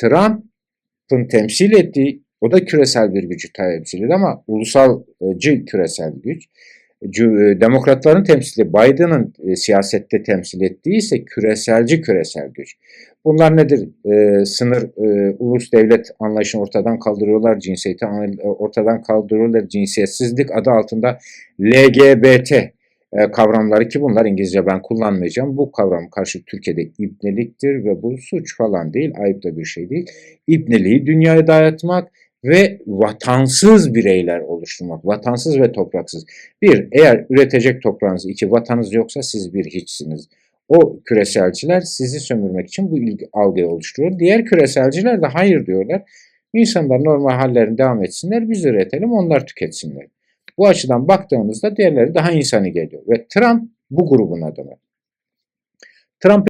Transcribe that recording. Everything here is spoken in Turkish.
Trump'ın temsil ettiği o da küresel bir gücü temsil ediyor ama ulusalcı küresel güç. E, Demokratların temsili Biden'ın e, siyasette temsil ettiği ise küreselci küresel güç. Bunlar nedir? E, sınır, e, ulus devlet anlayışını ortadan kaldırıyorlar, cinsiyeti e, ortadan kaldırıyorlar, cinsiyetsizlik adı altında LGBT e, kavramları ki bunlar İngilizce ben kullanmayacağım. Bu kavram karşı Türkiye'de ibneliktir ve bu suç falan değil, ayıp da bir şey değil. İbneliği dünyaya dayatmak ve vatansız bireyler oluşturmak. Vatansız ve topraksız. Bir, eğer üretecek toprağınız, iki vatanınız yoksa siz bir hiçsiniz. O küreselciler sizi sömürmek için bu ilgi, algıyı oluşturuyor. Diğer küreselciler de hayır diyorlar. İnsanlar normal hallerine devam etsinler, biz üretelim, onlar tüketsinler. Bu açıdan baktığımızda diğerleri daha insani geliyor. Ve Trump bu grubun adamı. Trump